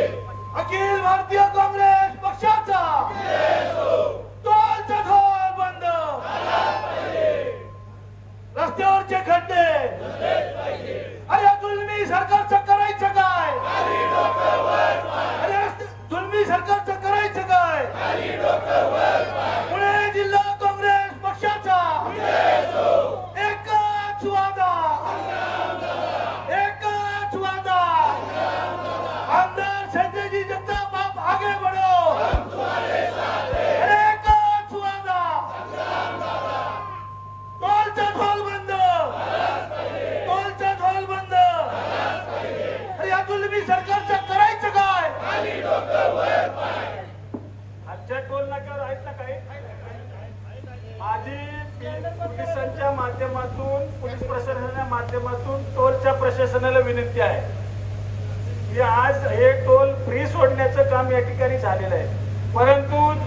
अखिल भारतीय काँग्रेस पक्षाचा. टोलचा झोल बंद. रस्त्यावरचे खड्डे. अरे जुलमी सरकारचं करायचं काय? अरे जुलमी सरकारचं करायचं काय?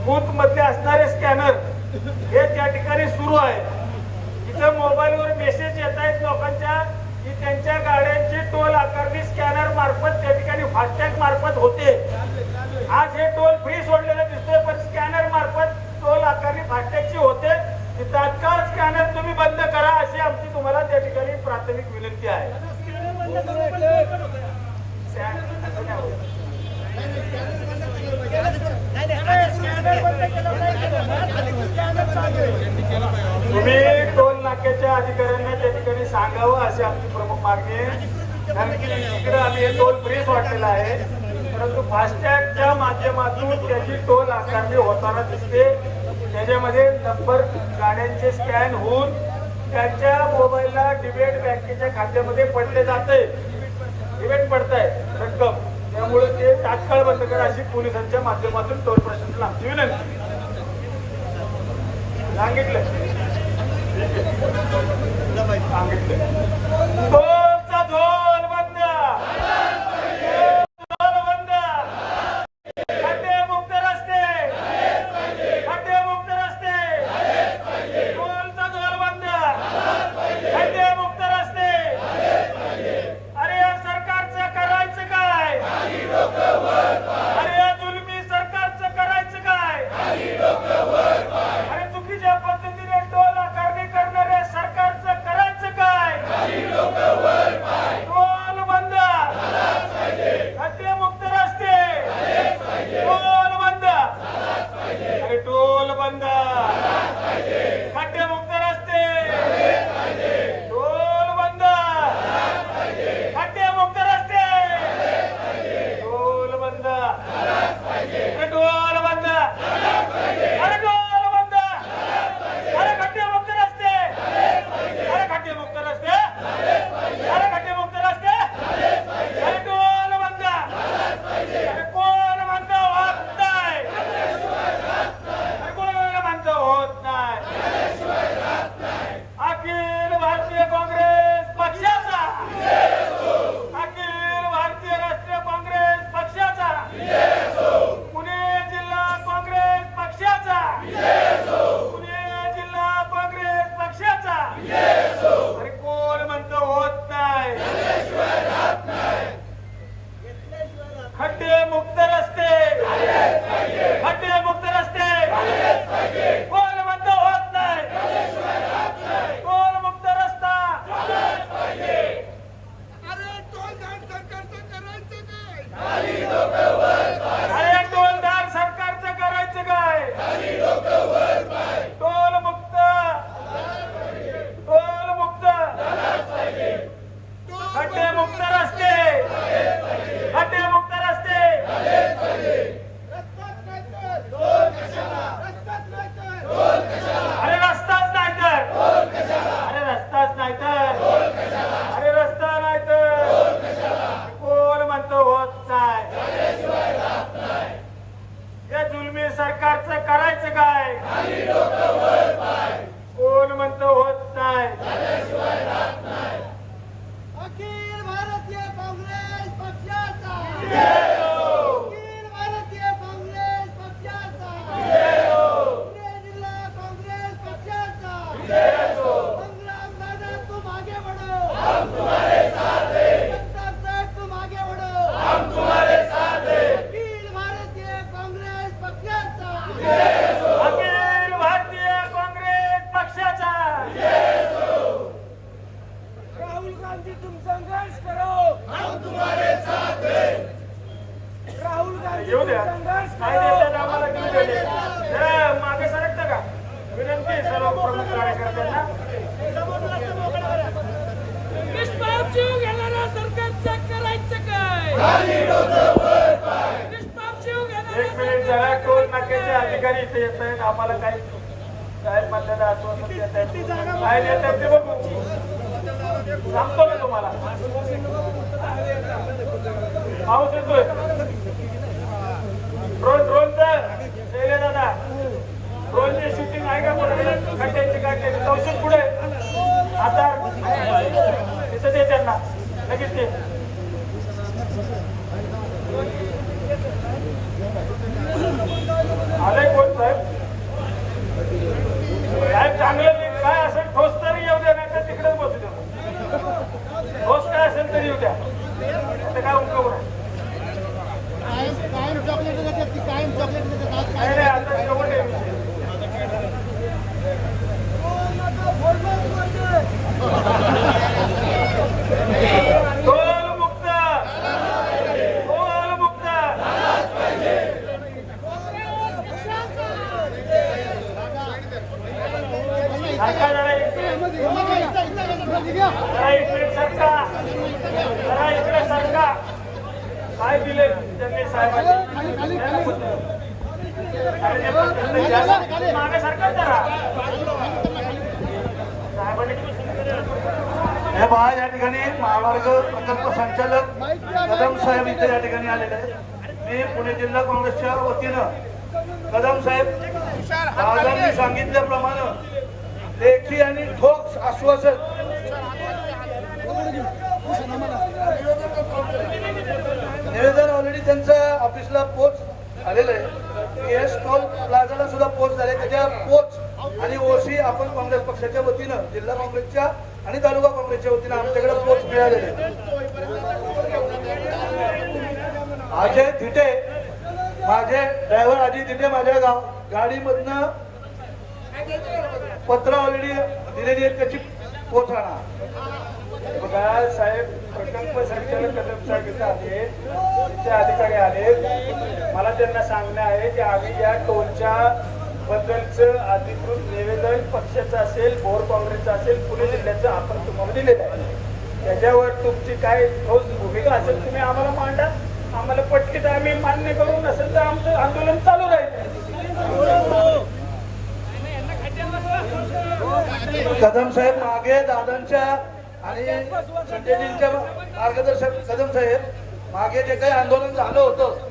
बूथमध्ये असणारे स्कॅनर हे त्या ठिकाणी सुरू आहे. इथं मोबाईलवर मेसेज येत आहेत लोकांच्या की त्यांच्या गाड्यांची टोल आकारणी स्कॅनर मार्फत त्या ठिकाणी फास्टॅग मार्फत होते. आज हे टोल फ्री सोडलेलं दिसतोय पण स्कॅनर मार्फत टोल आकारणी फास्टॅगची होते. तात्काळ स्कॅनर तुम्ही बंद करा अशी आमची तुम्हाला त्या ठिकाणी प्राथमिक विनंती आहे. तुम्ही टोल नाक्याच्या अधिकाऱ्यांना त्या ठिकाणी सांगावं अशी आमची प्रमुख मागणी आहे. कारण की इकडे आम्ही हे टोल फ्रीच वाटलेला आहे. परंतु फास्टॅगच्या माध्यमातून त्याची टोल आकारणी होताना दिसते. त्याच्यामध्ये नंबर गाड्यांचे स्कॅन होऊन त्यांच्या मोबाईलला डिबेट बँकेच्या खात्यामध्ये पडले जाते. डिबेट पडत आहे रक्कम. त्यामुळे ते तात्काळ बंद करा अशी पोलिसांच्या माध्यमातून टोल प्रशासनाला आमची विनंती. सांगितलं सांगितलं खड्डे मुक्त रस्ते भारतीय कांग्रेस पक्षाचा अधिकारी इथे येत आहेत आम्हाला काही काय म्हणलेलं आश्वासन देत आहेत. काय देत आहेत ते बघू. सांगतो मी तुम्हाला. पाऊस येतोय. ड्रोन ड्रोनचा शैले दादा. ड्रोनची शूटिंग आहे का खड्ड्यांची पुढे आता तिथं दे त्यांना. लगेच ते आलंय कोण साहेब? साहेब चांगलं काय असेल ठोस तरी येऊ द्या नाही तर तिकडेच बसू द्या. ठोस काय असेल तरी येऊ द्या. ते काय उपयोग नाही कायम कायम चॉकलेट देतात ती कायम चॉकलेट देतात नाही नाही आता शेवट आहे विषय. टोल मुक्त टोल मुक्त सरका जरा इकडे जरा इकडे सरका जरा इकडे सरका काय दिले त्यांनी साहेबांनी अरे ते पण त्यांनी द्या. मागे सरका जरा साहेबांनी हे पहा या ठिकाणी महामार्ग प्रकल्प संचालक कदम साहेब इथे या ठिकाणी आलेले आहेत. मी पुणे जिल्हा काँग्रेसच्या वतीनं कदम साहेब दादांनी सांगितल्याप्रमाणे लेखी आणि ठोस आश्वासन निवेदन ऑलरेडी त्यांचा ऑफिसला पोच आलेलं आहे. एस टोल प्लाझाला सुद्धा पोच झाले. त्याच्या पोच आणि ओसी आपण काँग्रेस पक्षाच्या वतीनं जिल्हा काँग्रेसच्या आणि तालुका काँग्रेसच्या वतीनं आमच्याकडे पोच मिळालेले अजय थिटे माझे ड्रायव्हर अजय थिटे माझ्या गाव गाडीमधनं पत्र ऑलरेडी दिलेली आहेत त्याची पोच आणा बघा साहेब प्रकल्प संचालक कदम साहेब आले. ते अधिकारी आले मला त्यांना सांगणं आहे की आम्ही या टोलच्या बद्दलचं अधिकृत निवेदन पक्षाचं असेल भोर काँग्रेसचं असेल पुणे जिल्ह्याचं आपण तुम्हाला दिलेलं आहे. त्याच्यावर तुमची काय ठोस भूमिका असेल तुम्ही आम्हाला मांडा. आम्हाला पटकीत आम्ही मान्य करून नसेल तर आमचं आंदोलन चालू राहील. कदम साहेब मागे दादांच्या आणि संजयजींच्या मार्गदर्शक कदम साहेब मागे जे काही आंदोलन झालं होतं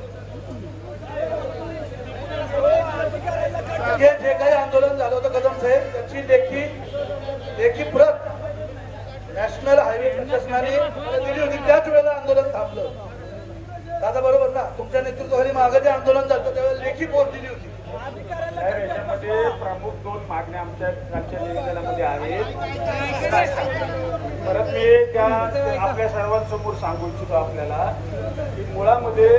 हे जे काही आंदोलन झालं होतं कदम साहेब त्याची लेखी लेखी प्रत नॅशनल हायवे प्रशासनाने दिली होती त्याच वेळेला आंदोलन थांबलं. दादा बरोबर ना? तुमच्या नेतृत्वाखाली मागे जे आंदोलन झालं त्यावेळेला लेखी पोच दिली होती. याच्यामध्ये प्रमुख दोन मागण्या आमच्या आमच्या निवेदनामध्ये आहेत. परत मी त्या आपल्या सर्वांसमोर सांगू इच्छितो आपल्याला की मुळामध्ये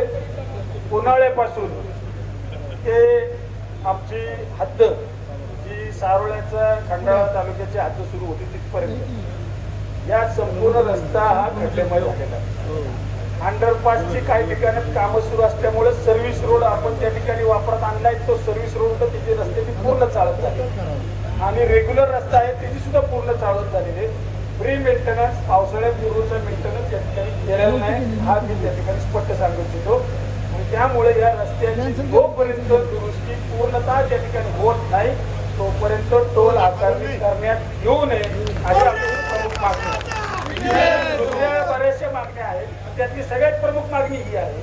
उन्हाळ्यापासून ते आमची हद्द जी सारोळ्याचा खंडाळा तालुक्याची हद्द सुरू होती तिथपर्यंत. या संपूर्ण रस्ता हा खड्डेमय झालेला आहे. अंडरपासची काही ठिकाणी कामं सुरू असल्यामुळे सर्व्हिस रोड आपण त्या ठिकाणी वापरात आणलाय तो सर्व्हिस रोड तर तिथे रस्ते पूर्ण चालत झाली. आणि रेग्युलर रस्ता आहे त्याची सुद्धा पूर्ण चालत झालेली. प्री मेंटेनन्स पावसाळ्यापूर्वीचा मेंटेनन्स या ठिकाणी केलेला नाही. हा मी त्या ठिकाणी स्पष्ट सांगू इच्छितो आणि त्यामुळे या रस्त्याची जोपर्यंत दुरुस्ती पूर्णतः त्या ठिकाणी होत नाही तोपर्यंत टोल आकारणी करण्यात येऊ नये अशी प्रमुख मागणी आहे. दुसऱ्या बऱ्याचशा मागण्या आहेत त्यातली सगळ्यात प्रमुख मागणी ही आहे.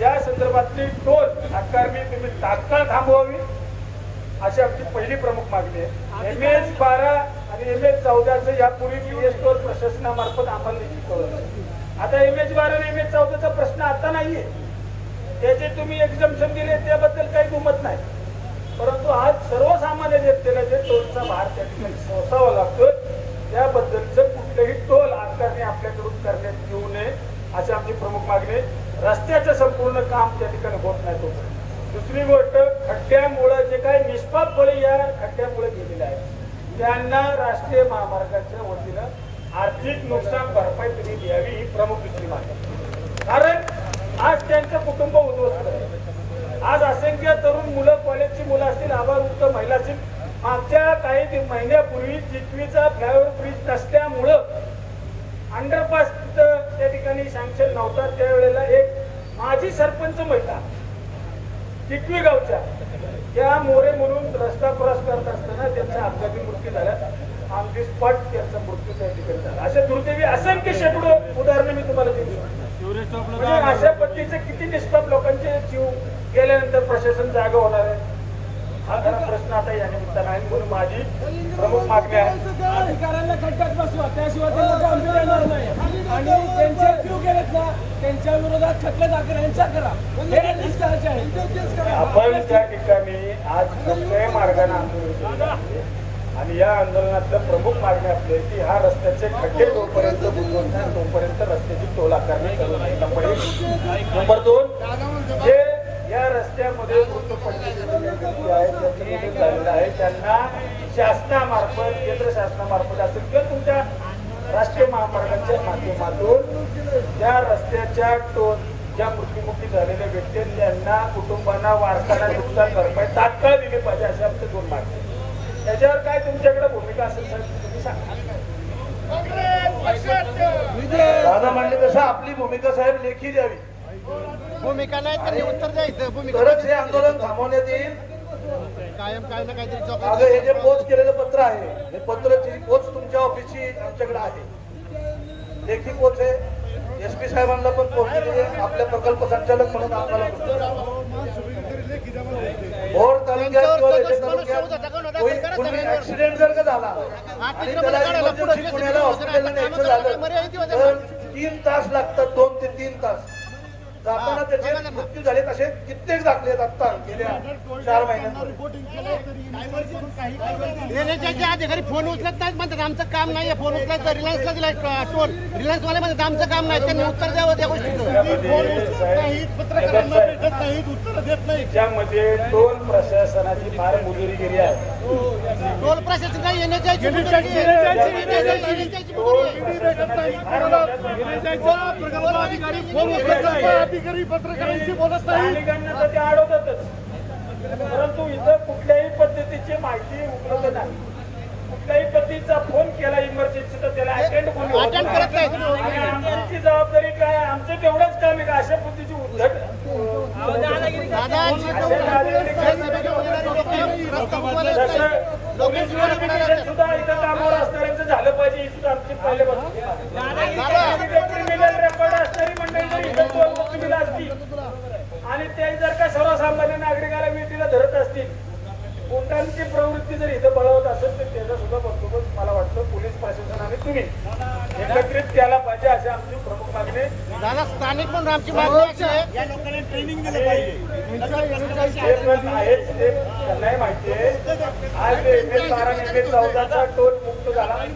या संदर्भातली टोल आकारणी तुम्ही तात्काळ थांबवावी अशी आमची पहिली प्रमुख मागणी आहे. एम एच बारा आणि एम एच चौदाचं यापूर्वी पी एस टोल प्रशासनामार्फत आम्हाला निश्चित आता एम एच बारा आणि एम एच चौदाचा प्रश्न आता नाहीये. त्याचे तुम्ही एक्झम्पन दिले त्याबद्दल काही दुमत नाही परंतु आज सर्वसामान्य जनतेला जे टोलचा भार त्या ठिकाणी सोसावा लागतो त्याबद्दलचं कुठलंही टोल आकारणी आपल्याकडून करण्यात येऊ नये अशी आमची प्रमुख मागणी आहे. रस्त्याचं संपूर्ण काम त्या ठिकाणी होत नाही तो दुसरी गोष्ट खड्ड्यामुळे जे काही निष्पाप बळी या खड्ड्यामुळे गेलेले आहेत त्यांना राष्ट्रीय महामार्गाच्या वतीनं आर्थिक नुकसान भरपाई तुम्ही द्यावी ही प्रमुख दुसरी मागणी आहे. कारण आज त्यांचं कुटुंब उद्ध्वस्त. आहे आज असंख्य तरुण मुलं कॉलेजची मुलं असतील आबावृत्त महिला असतील मागच्या काही महिन्यापूर्वी चिखलीचा फ्लायओव्हर ब्रिज नसल्यामुळं अंडरपास त्या ठिकाणी सँक्शन नव्हता. त्यावेळेला एक माजी सरपंच महिला टिकवी गावच्या त्या मोरे म्हणून रस्ता क्रॉस करत असताना त्यांचा अपघाती मृत्यू झाला. ऑन दी स्पॉट त्यांचा मृत्यू त्या ठिकाणी झाला. अशा दुर्दैवी असंख्य शेकडो उदाहरणं मी तुम्हाला देऊ शकतो म्हणजे अशा पद्धतीचे किती निष्पाप लोकांचे जीव गेल्यानंतर प्रशासन जागा होणार आहे? हा प्रश्न आता या निमित्तानं आहे. म्हणून माझी प्रमुख मागणी आहे. अधिकाऱ्यांना खड्ड्यात बसवा. त्याशिवाय त्यांना गांभीर्य येणार नाही. आणि त्यांचे जीव गेलेत ना त्यांच्या विरोधात खटले दाखल यांच्या करा. हे निष्काळाचे आहे. आपण त्या ठिकाणी आज लोकशाही मार्गाने आंदोलन. आणि या आंदोलनातलं प्रमुख मागणी आपली आहे की हा रस्त्याचे खड्डे जोपर्यंत बुजवून तोपर्यंत रस्त्याची टोल आकारणी करू नये नंबर दोन जे या रस्त्यामध्ये झालेलं आहे त्यांना शासनामार्फत केंद्र शासनामार्फत असेल किंवा तुमच्या राष्ट्रीय महामार्गाच्या माध्यमातून त्या रस्त्याच्या टोल ज्या मृत्युमुखी झालेल्या व्यक्ती त्यांना कुटुंबांना वारसाला नुकसान भरपाई तात्काळ दिली पाहिजे असे आमचे दोन मागणी आहेत. त्याच्यावर काय तुमच्याकडे भूमिका असेल तुम्ही सांगा. दादा म्हणले तसं आपली भूमिका साहेब लेखी द्यावी. भूमिका नाही त्यांनी उत्तर द्यायचं भूमिका तरच हे आंदोलन थांबवण्यात येईल. कायम काय ना काहीतरी अगं हे जे पोच केलेलं पत्र आहे हे पत्रची पोच तुमच्या ऑफिसची आमच्याकडे आहे. लेखी पोच आहे. एस पी साहेबांना पण पोहोचलेली आहे. आपल्या प्रकल्प संचालक म्हणून आम्हाला भोर तालुक्यात किंवा वेठे तालुक्यात कोणी- कोणी ऍक्सिडेंट जर का झाला आणि त्याला इमर्जन्सी पुण्याला हॉस्पिटलला न्यायचं झालं तर तीन तास लागतात दोन ते तीन तास. जाताना त्याचे मृत्यू झाले तसे कित्येक दाखले आहेत आता गेल्या चार अधिकारी फोन उचलत नाहीत म्हणतात आमचं काम नाहीये फोन उचलायचं रिलायन्सला दिलाय टोल. रिलायन्स वाले म्हणतात आमचं काम नाही त्यांनी उत्तर द्यावं त्या गोष्टीचं. ज्यामध्ये टोल प्रशासनाची फार मुजोरीगिरी आहे. टोल प्रशासन काही एनएचआयची अधिकारी पत्रकारांशी बोलत तर ते अडवतातच परंतु इथं कुठल्याही पद्धतीची माहिती उपलब्ध नाही. कुठल्याही पद्धतीचा फोन केला इमर्जन्सी तर त्याला अटेंड कोणी करत नाही. आमची जबाबदारी काय? आमचं तेवढंच काम आहे का? अशा पद्धतीची उद्धट सुद्धा इथं कामावर असणाऱ्यांचं झालं पाहिजे. ही सुद्धा आमची पहिल्यापासून क्रिमिनल रेकॉर्ड असणारी मंडळी जर इथं दोन वकिलीला असतील. आणि ते जर का सर्वसामान्य नागरिकाला विटीला धरत असतील कोणत्यांची प्रवृत्ती जर इथं बळवत असेल तर त्याचा सुद्धा बंदोबस्त मला वाटतं पोलीस प्रशासनाने तुम्ही एकत्रित केला पाहिजे अशी आमची प्रमुख मागणी. दादा स्थानिक म्हणून आमची मागणी अशी आहे. हे पण आहेच ते त्यांनाही माहिती आहे. आज एम एस बारा एम एस चौदाचा टोल मुक्त झाला. एम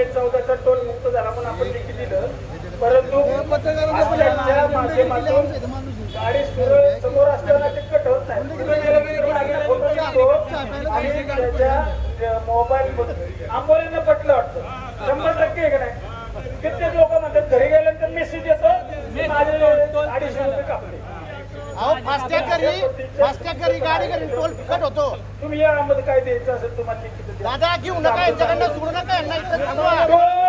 एस चौदाचा टोल मुक्त झाला पण आपण देखील दिलं. परंतु माध्यमातून गाडी सुरळ समोर असताना ते मोबाईल आंबोलीनं पटलं वाटतं. शंभर टक्के आहे का नाही? कित्येक लोक म्हणतात घरी गेल्यानंतर मेसेज येतो. अडीचशे रुपये कापले. अहो फास्टॅग घरी फास्टॅग घरी गाडी घरी टोल फिकट होतो. तुम्ही यामध्ये काय द्यायचं असेल तुम्हाला. दादा घेऊ नका यांच्याकडनं सोडू नका यांना इथं थांबवा. टोल